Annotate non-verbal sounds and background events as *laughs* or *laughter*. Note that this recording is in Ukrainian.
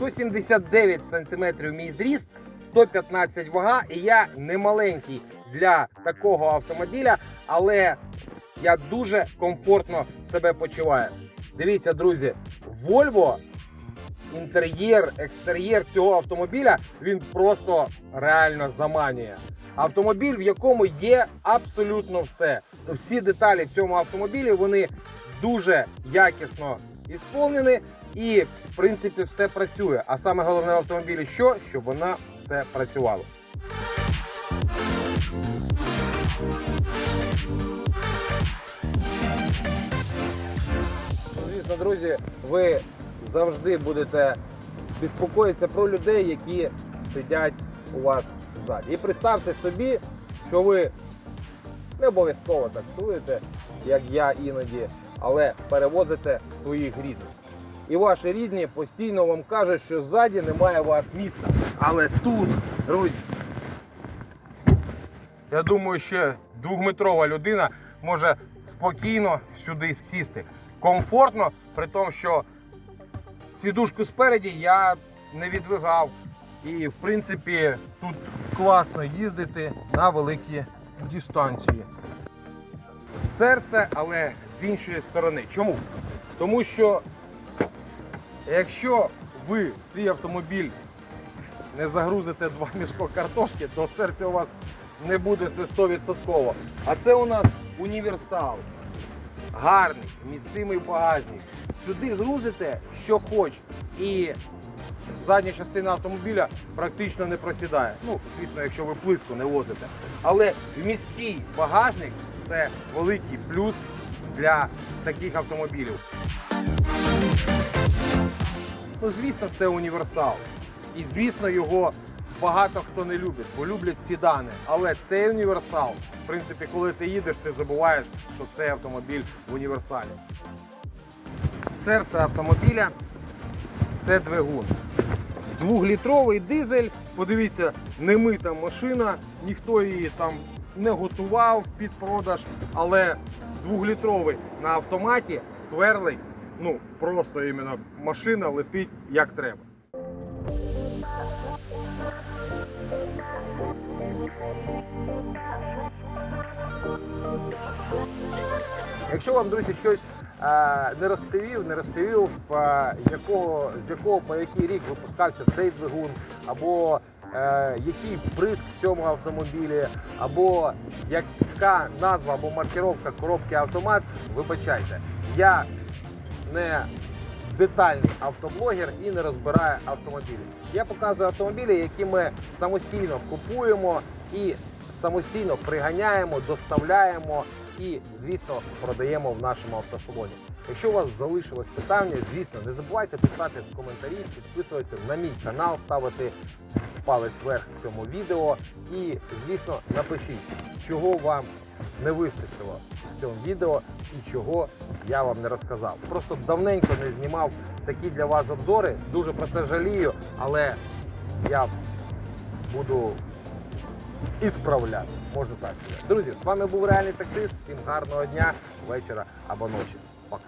«179 сантиметрів мій зріст, 115 вага, і я не маленький для такого автомобіля, але я дуже комфортно себе почуваю. Дивіться, друзі, Volvo інтер'єр, екстер'єр цього автомобіля він просто реально заманює. Автомобіль, в якому є абсолютно все. Всі деталі в цьому автомобілі вони дуже якісно ісполнені і, в принципі, все працює. А саме головне в автомобілі, що? Щоб вона все працювала. Звісно, друзі, ви завжди будете безпокоїтися про людей, які сидять у вас ззаді. І представте собі, що ви не обов'язково таксуєте, як я іноді, але перевозите своїх рідних. І ваші рідні постійно вам кажуть, що ззаді немає вас міста. Але тут, друзі, я думаю, ще двохметрова людина може спокійно сюди сісти. Комфортно, при тому, що сідушку спереді я не відвигав. І в принципі тут класно їздити на великі дистанції. Серце, але з іншої сторони. Чому? Тому що якщо ви свій автомобіль не загрузите два *laughs* мішко картошки, то серце у вас не буде це 100%. А це у нас універсал. Гарний, містимий багажник. Сюди грузите, що хоч. І задня частина автомобіля практично не просідає. Ну, звісно, якщо ви плитку не возите. Але міський багажник це великий плюс для таких автомобілів. Ну, звісно, це універсал. І звісно, його багато хто не любить, бо люблять сідани. Але цей універсал, в принципі, коли ти їдеш, ти забуваєш, що цей автомобіль в універсалі. Серце автомобіля це двигун. Двохлітровий дизель, подивіться, немита машина, ніхто її там не готував під продаж, але двохлітровий на автоматі сверлий, ну просто іменно машина летить як треба. Якщо вам, друзі, щось не розповів, не розповів, якого, з якого по який рік випускався цей двигун, або е, який бризк в цьому автомобілі, або яка назва або маркировка коробки автомат, вибачайте. Я не детальний автоблогер і не розбираю автомобілі. Я показую автомобілі, які ми самостійно купуємо і самостійно приганяємо, доставляємо і, звісно, продаємо в нашому автосалоні. Якщо у вас залишилось питання, звісно, не забувайте писати в коментарі, підписуватися на мій канал, ставити палець вверх цьому відео. І, звісно, напишіть, чого вам не вистачило в цьому відео і чого я вам не розказав. Просто давненько не знімав такі для вас обзори. Дуже про це жалію, але я буду і справляти. Можна так сказати. Друзі, з вами був реальний таксист. Всім гарного дня, вечора або ночі. Пока.